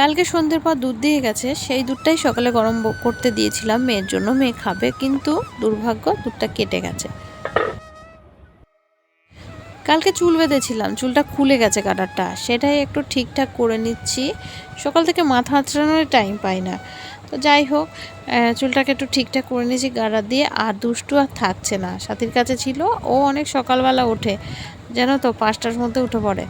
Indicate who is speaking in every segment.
Speaker 1: কালকে সন্ধ্যের পর দুধ দিয়ে গেছে, সেই দুধটাই সকালে গরম করতে দিয়েছিলাম মেয়ের জন্য। মেয়ে খাবে, কিন্তু দুর্ভাগ্য দুধটা কেটে গেছে। কালকে চুল বেঁধেছিলাম, চুলটা খুলে গেছে কাটারটা সেটাই একটু ঠিকঠাক করে নিচ্ছি। সকাল থেকে মাথা আঁচড়ানোর টাইম পাই না। তো যাই হোক চুলটাকে একটু ঠিকঠাক করে নিয়েছি গাড়া দিয়ে, আর দুষ্টু আর থাকছে না। সাথীর কাছে ছিল, ও অনেক সকালবেলা ওঠে। জানো তো, পাঁচটার মধ্যে উঠে পড়ে।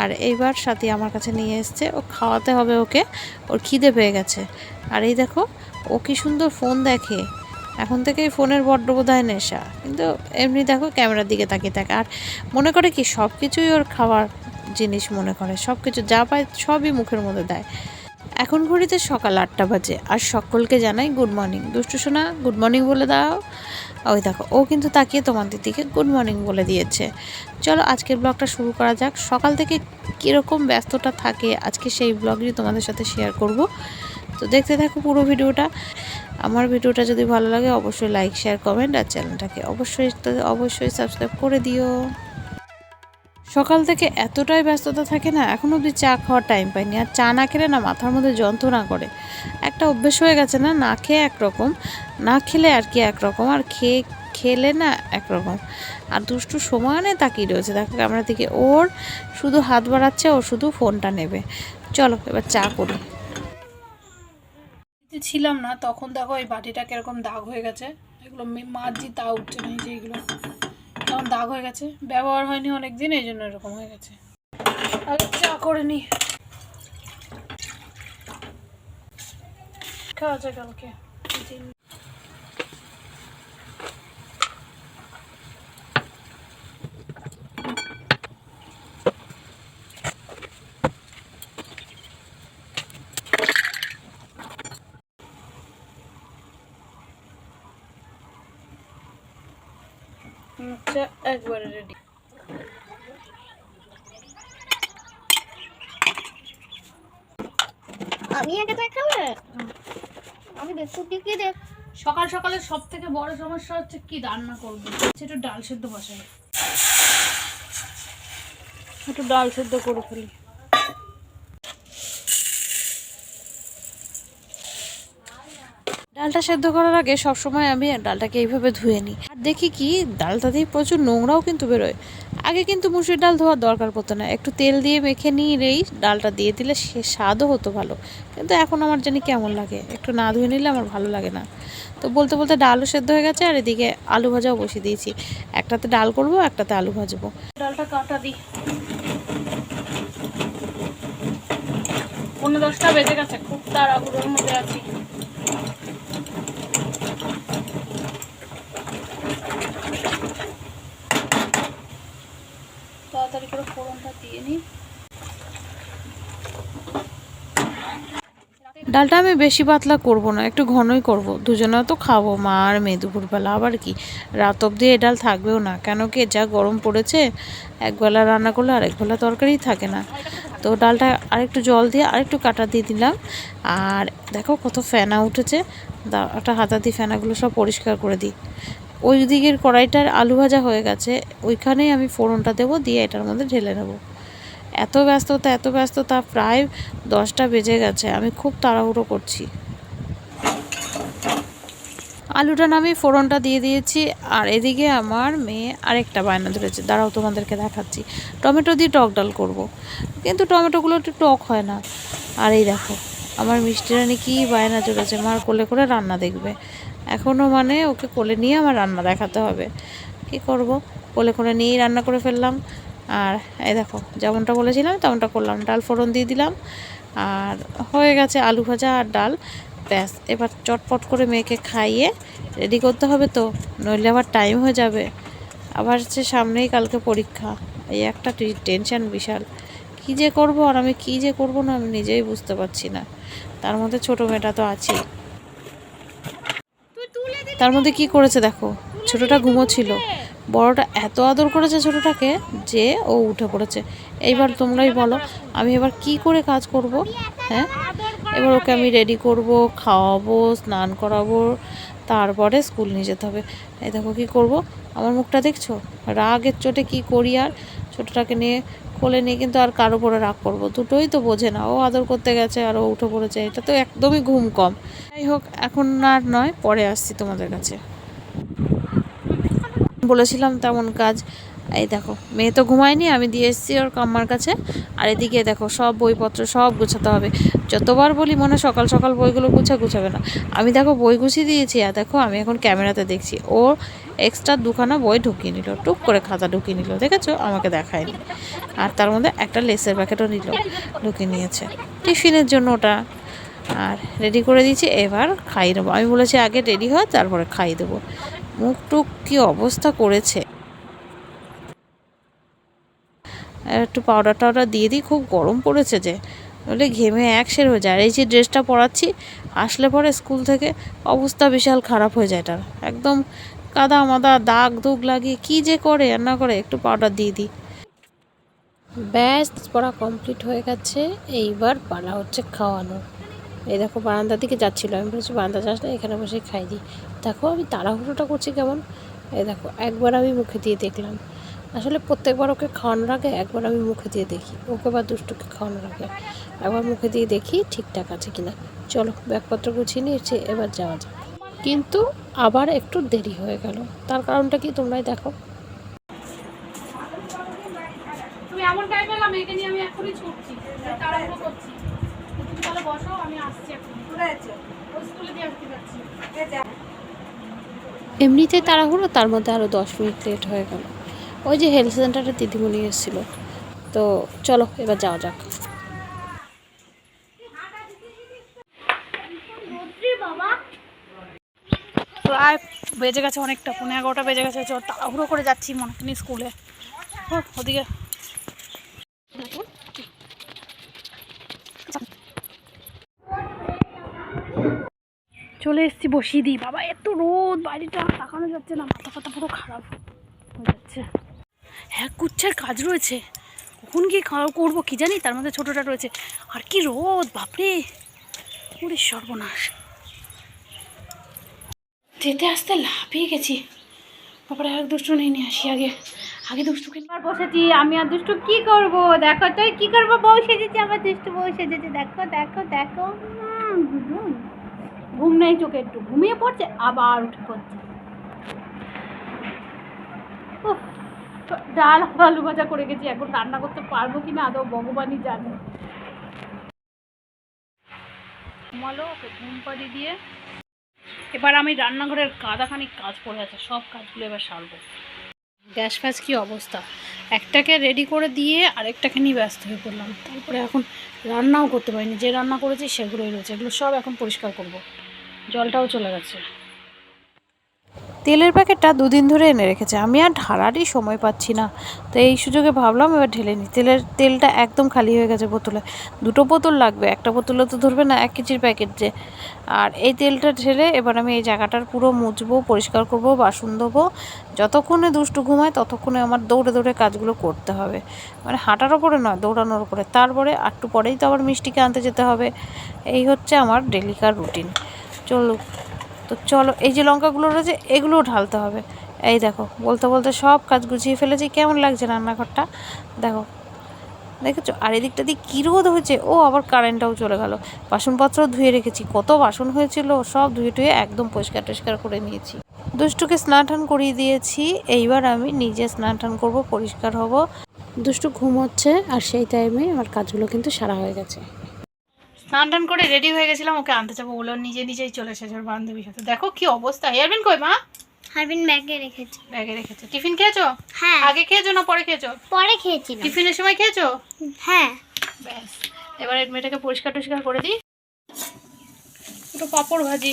Speaker 1: আর এইবার সাথী আমার কাছে নিয়ে এসছে, ও খাওয়াতে হবে ওকে, ওর খিদে পেয়ে গেছে। আর এই দেখো, ও কি সুন্দর ফোন দেখে। এখন থেকেই ফোনের বড্ড বোধহয় নেশা। কিন্তু এমনি দেখো, ক্যামেরার দিকে তাকিয়ে থাকে। আর মনে করে কি সব কিছুই ওর খাওয়ার জিনিস মনে করে। সব কিছু যা পায় সবই মুখের মধ্যে দেয়। এখন ঘড়িতে সকাল আটটা বাজে, আর সকলকে জানাই গুড মর্নিং দুষ্টু সোনা গুড মর্নিং বলে দাও। ওই দেখো, ও কিন্তু তাকিয়ে তোমাদের দিকে গুড মর্নিং বলে দিয়েছে। চলো আজকের ব্লগটা শুরু করা যাক। সকাল থেকে কীরকম ব্যস্ততা থাকে আজকে সেই ব্লগই তোমাদের সাথে শেয়ার করব। তো দেখতে থাকো পুরো ভিডিওটা। আমার ভিডিওটা যদি ভালো লাগে অবশ্যই লাইক শেয়ার কমেন্ট আর চ্যানেলটাকে অবশ্যই অবশ্যই সাবস্ক্রাইব করে দিও। সকাল থেকে এতটাই ব্যস্ততা থাকে না, এখন অবধি চা খাওয়ার টাইম পাইনি আর চা না খেলে না মাথার মধ্যে যন্ত্রণা করে। একটা অভ্যেস হয়ে গেছে না না খেয়ে একরকম, না খেলে আর কি একরকম, আর খেয়ে খেলে না একরকম। আর দুষ্টু সমানে তাকিয়ে রয়েছে। দেখো ক্যামেরা থেকে ওর শুধু হাত বাড়াচ্ছে, ও শুধু ফোনটা নেবে। চলো, এবার চা করি।
Speaker 2: ছিলাম না, তখন দেখো এই বাটিটা কীরকম দাগ হয়ে গেছে। এগুলো মাঝি তা উঠছে না যে এগুলো। কেমন দাগ হয়ে গেছে। ব্যবহার হয়নি অনেক দিন এই জন্য এরকম হয়ে গেছে। চা করে নি। খাওয়া যায় কালকে। একবারে রেডি
Speaker 3: আমি আগে তো খাবে আমি দেখতে দিকে দেখ
Speaker 2: সকাল সকালে সব থেকে বড় সমস্যা হচ্ছে কি রান্না করব? একটু ডাল সেদ্ধ বসাই। একটু ডাল সেদ্ধ করে ফেলি।
Speaker 1: ডালটা সেদ্ধ করার আগে সবসময় আমি ডালটাকে এইভাবে ধুয়ে নিই। আর দেখি কি, ডালটা দিয়ে প্রচুর নোংরাও কিন্তু বেরোয়। আগে কিন্তু মুসুরির ডাল ধোয়ার দরকার পড়তো না। একটু তেল দিয়ে মেখে নিলেই ডালটা দিয়ে দিলে সে স্বাদও হতো ভালো। কিন্তু এখন আমার জানি কেমন লাগে। একটু না ধুয়ে নিলে আমার ভালো লাগে না। তো বলতে বলতে ডালও সেদ্ধ হয়ে গেছে, আর এদিকে আলু ভাজাও বসিয়ে দিয়েছি। একটাতে ডাল করব, একটাতে আলু ভাজবো।
Speaker 2: ডালটা কাটা দিই পনেরো দশটা বেজে গেছে, খুব তাড়াহুড়োর মধ্যে আছি। তাড়াতাড়ি করে ফোড়নটা দিয়ে নিই।
Speaker 1: ডালটা আমি বেশি পাতলা করব না, একটু ঘনই করব। দুজনেও তো খাব, মা আর মেয়ে দুপুরবেলা, আবার কি? রাত অবধি এ ডাল থাকবেও না, কেন কি যা গরম পড়েছে, একবেলা রান্না করলে আরেকবেলা তরকারি থাকে না। তো ডালটা আরেকটু জল দিয়ে আরেকটু কাটা দিয়ে দিলাম। আর দেখো কত ফেনা উঠেছে একটা হাতা দিয়ে ফেনাগুলো সব পরিষ্কার করে দিই। ওই দিকের কড়াইটার আলু ভাজা হয়ে গেছে, ওইখানেই আমি ফোড়নটা দেবো, দিয়ে এটার মধ্যে ঢেলে নেব। এত ব্যস্ততা এত ব্যস্ততা, প্রায় দশটা বেজে গেছে, আমি খুব তাড়াহুড়ো করছি। আলুটা নামিয়ে ফোড়নটা দিয়ে দিয়েছি, আর এদিকে আমার মেয়ে আরেকটা বায়না ধরেছে। দাঁড়াও, তোমাদেরকে দেখাচ্ছি। টমেটো দিয়ে টক ডাল করব। কিন্তু টমেটোগুলো একটু টক হয় না। আর এই দেখো, আমার মিষ্টি রানী কী বায়না চলেছে মার কোলে করে রান্না দেখবে। এখনও মানে ওকে কোলে নিয়ে আমার রান্না দেখাতে হবে। কি করব? কোলে করে নিয়েই রান্না করে ফেললাম। আর এই দেখো, যেমনটা বলেছিলাম, তেমনটা করলাম। ডাল ফোড়ন দিয়ে দিলাম। আর হয়ে গেছে আলু ভাজা আর ডাল। ব্যাস, এবার চটপট করে মেয়েকে খাইয়ে রেডি করতে হবে তো, নইলে আবার টাইম হয়ে যাবে। আবার হচ্ছে সামনেই কালকে পরীক্ষা। এই একটা টেনশন বিশাল। কী যে করব আর আমি কী যে করব না আমি নিজেই বুঝতে পারছি না। তার মধ্যে ছোটো মেয়েটা তো আছেই। তার মধ্যে কি করেছে দেখো? ছোটটা ঘুমোচ্ছিল। বড়টা এত আদর করেছে ছোটটাকে যে ও উঠে পড়েছে। এইবার তোমরাই বলো, আমি এবার কি করে কাজ করব? হ্যাঁ? এবার ওকে আমি রেডি করব, খাওয়াবো, স্নান করাবো, তারপরে স্কুল নিয়ে যেতে হবে। এই দেখো কি করব? আমার মুখটা দেখছ? রাগের চোটে কি করি আর? ছোটটাকে নিয়ে কোলে নিয়ে কিন্তু আর কারও উপরে রাগ করব? দুটোই তো বোঝে না। ও আদর করতে গেছে আর ও উঠে পড়েছে। এটা তো একদমই ঘুম কম। যাই হোক, এখন আর নয়, পরে আসছি তোমাদের কাছে। বলেছিলাম তেমন কাজ। এই দেখো, মেয়ে তো ঘুমায়নি, আমি দিয়ে এসেছি ওর কাম্মার কাছে। আর এদিকে দেখো, সব বইপত্র সব গুছাতে হবে। যতবার বলি মনে সকাল সকাল বইগুলো গুছা গুছাবে না। আমি দেখো বই গুছিয়ে দিয়েছি, আর দেখো আমি এখন ক্যামেরাতে দেখছি। ও এক্সট্রা দুখানা বই ঢুকিয়ে নিল টুক করে খাতা ঢুকিয়ে নিল, দেখেছ? আমাকে দেখায়নি। আর তার মধ্যে একটা লেসের প্যাকেটও নিল, ঢুকিয়ে নিয়েছে। টিফিনের জন্য ওটা। আর রেডি করে দিয়েছি, এবার খাইয়ে দেবো। আমি বলেছি আগে রেডি হয়, তারপরে খাইয়ে দেবো। মুখ টুক কী অবস্থা করেছে আর একটু পাউডার টাউডার দিয়ে দিই, খুব গরম পড়েছে যে। নইলে ঘেমে এক সের হয়ে যায়। এই যে ড্রেসটা পরাচ্ছি, আসলে পরে স্কুল থেকে অবস্থা বিশাল খারাপ হয়ে যায় তার একদম কাদা মাদা, দাগ দুগ লাগিয়ে কী যে করে, আর না করে একটু পাউডার দিয়ে দিই। ব্যাস, পড়া কমপ্লিট হয়ে গেছে। এইবার পালা হচ্ছে খাওয়ানো এই দেখো, বারান্দার দিকে যাচ্ছিল। আমি বলছি, বারান্দা যাস না, এখানে বসে খাই দিই দেখো, আমি তাড়াহুড়োটা করছি কেমন? এই দেখো, একবার আমি মুখে দিয়ে দেখলাম। আসলে প্রত্যেকবার ওকে খাওয়ানোর আগে একবার আমি মুখে দিয়ে দেখি। ওকে বা দুষ্টুকে খাওয়ানোর আগে একবার মুখে দিয়ে দেখি ঠিকঠাক আছে কিনা। চলো ব্যাগপত্র গুছিয়ে নিয়েছি এবার যাওয়া যাক। কিন্তু আবার একটু দেরি হয়ে গেল। তার কারণটা কি তোমরাই দেখো।
Speaker 2: তুমি এমন টাইম এলাম মেয়েকে নিয়ে আমি এখনই ছুটছি। তাড়াহুড়ো করছি। তুমি তাহলে বসো আমি আসছি এখন ও স্কুলে দিয়ে আসতে পারছি
Speaker 1: এমনিতেই তাড়াহুড়ো তার মধ্যে আরও দশ মিনিট লেট হয়ে গেল। ওই যে হেলথ সেন্টারে দিদিমণি এসেছিল। তো চলো এবার যাওয়া যাক।
Speaker 2: প্রায় বেজে গেছে অনেকটা পনেরো এগারোটা বেজে গেছে তাড়াহুড়ো করে যাচ্ছি মনে স্কুলে ও, ওদিকে। চলে এসেছি বসিয়ে দিই। বাবা এত রোদ বাড়িটা তাকানো যাচ্ছে না মাথা ফাতা পুরো খারাপ হয়ে যাচ্ছে। হ্যাঁ কুচ্ছের কাজ রয়েছে। কখন কি করব কি জানি? তার মধ্যে ছোটোটা রয়েছে। আর কি রোদ, বাপরে! ওরে সর্বনাশ। যেতে আসতে লাফিয়ে গেছি। তারপরে আর দুষ্টু নেই নিয়ে আসি আগে। আগে দুষ্টুকে আর বসেছি, আমি আর দুষ্টু কি করব? দেখো তো, কি করব? বউ সেজেছে, আমার দুষ্টু বউ সেজেছে। দেখো দেখো দেখো। ঘুম। নেই চোখে একটু। ঘুমিয়ে পড়ছে, আবার উঠে পড়ছে। ডাল, আলু ভাজা করে গেছি, এখন রান্না করতে পারব কি না আদৌ ভগবানই জানে। ঘুমালো, ওকে ঘুম পাড়ি দিয়ে এবার আমি রান্নাঘরের কাদাখানি কাজ পড়ে আছে, সব কাজগুলো এবার সারবো। গ্যাস ফ্যাস কী অবস্থা? একটাকে রেডি করে দিয়ে আরেকটাকে নিয়ে ব্যস্ত হয়ে পড়লাম। তারপরে এখন রান্নাও করতে পারিনি, যে রান্না করেছি সেগুলোই রয়েছে, এগুলো সব এখন পরিষ্কার করব। জলটাও চলে গেছে।
Speaker 1: তেলের প্যাকেটটা দুদিন ধরে এনে রেখেছে। আমি আর ঢালারই সময় পাচ্ছি না। তো এই সুযোগে ভাবলাম এবার ঢেলে নিই। তেলের তেলটা একদম খালি হয়ে গেছে বোতলে। দুটো বোতল লাগবে, একটা বোতলে তো ধরবে না, এক কেজির প্যাকেট যে। আর এই তেলটা ঢেলে এবার আমি এই জায়গাটার পুরো মুছবো, পরিষ্কার করব, বাসন দেবো যতক্ষণে দুষ্টু ঘুমায়, ততক্ষণে আমার দৌড়ে দৌড়ে কাজগুলো করতে হবে। মানে হাঁটার ওপরে নয়, দৌড়ানোর ওপরে। তারপরে একটু পরেই তো আবার মিষ্টিকে আনতে যেতে হবে। এই হচ্ছে আমার ডেলিকার রুটিন। চলুক। তো চলো, এই যে লঙ্কাগুলো রয়েছে, এগুলোও ঢালতে হবে। এই দেখো, বলতে বলতে সব কাজ গুছিয়ে ফেলেছি, কেমন লাগছে রান্নাঘরটা? দেখো, দেখেছ? আর এদিকটা দিয়ে কী রোদ হয়েছে? ও, আবার কারেন্টটাও চলে গেল। বাসনপত্র ধুয়ে রেখেছি, কত বাসন হয়েছিল, সব ধুয়ে টুয়ে একদম পরিষ্কার টরিষ্কার করে নিয়েছি। দুষ্টুকে স্নান টান করিয়ে দিয়েছি, এইবার আমি নিজে স্নান টান করব, পরিষ্কার হব। দুষ্টু ঘুমোচ্ছে, আর সেই টাইমে আমার কাজগুলো কিন্তু সারা হয়ে গেছে।
Speaker 2: স্নান টান করে রেডি হয়ে গেছিলাম ওকে আনতে যাব। বলে ও নিজে নিজেই চলে এসেছে ওর বান্ধবীর সাথে। দেখো কি অবস্থা। হেয়ারবিন কই মা?
Speaker 3: হারবিন ব্যাগে রেখেছি।
Speaker 2: ব্যাগে রেখেছে। টিফিন খেয়েছো?
Speaker 3: হ্যাঁ।
Speaker 2: আগে খেয়েছো না পরে খেয়েছো?
Speaker 3: পরে খেয়েছিলাম।
Speaker 2: টিফিনের সময় খেয়েছো?
Speaker 3: হ্যাঁ।
Speaker 2: ব্যাস। এবার মেয়েটাকে পরিষ্কার টরিষ্কার করে দিই। একটু পাঁপড় ভাজি।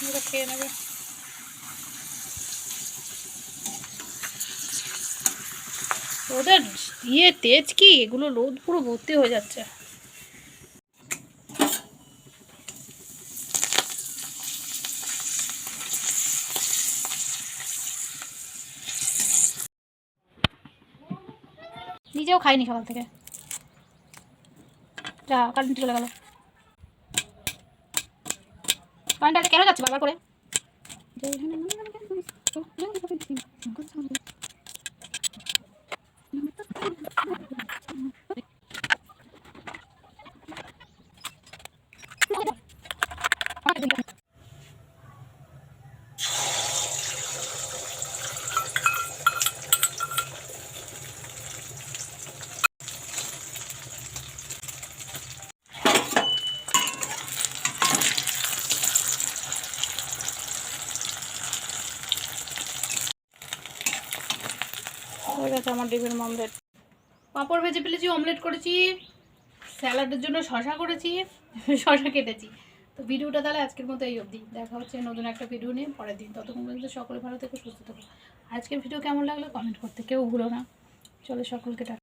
Speaker 2: এগুলো খেয়ে নেবে। ওদের ইয়ে তেজ কি? এগুলো লোদ পুরো ভর্তি হয়ে যাচ্ছে। নিজেও খাইনি সকাল থেকে। যা কারেন্ট চলে গেল। কারেন্টটা কেন যাচ্ছে বারবার করে? গেছে আমার ডিমের অমলেট পাঁপড় ভেজে ফেলেছি অমলেট করেছি স্যালাডের জন্য শশা করেছি, শশা কেটেছি। তো ভিডিওটা তাহলে আজকের মতো এই অবধি। দেখা হচ্ছে নতুন একটা ভিডিও নিয়ে পরের দিন। ততক্ষণ পর্যন্ত সকলে ভালো থেকে, সুস্থ থাকো। আজকের ভিডিও কেমন লাগল? কমেন্ট করতে কেউ ভুলো না। চলো সকলকে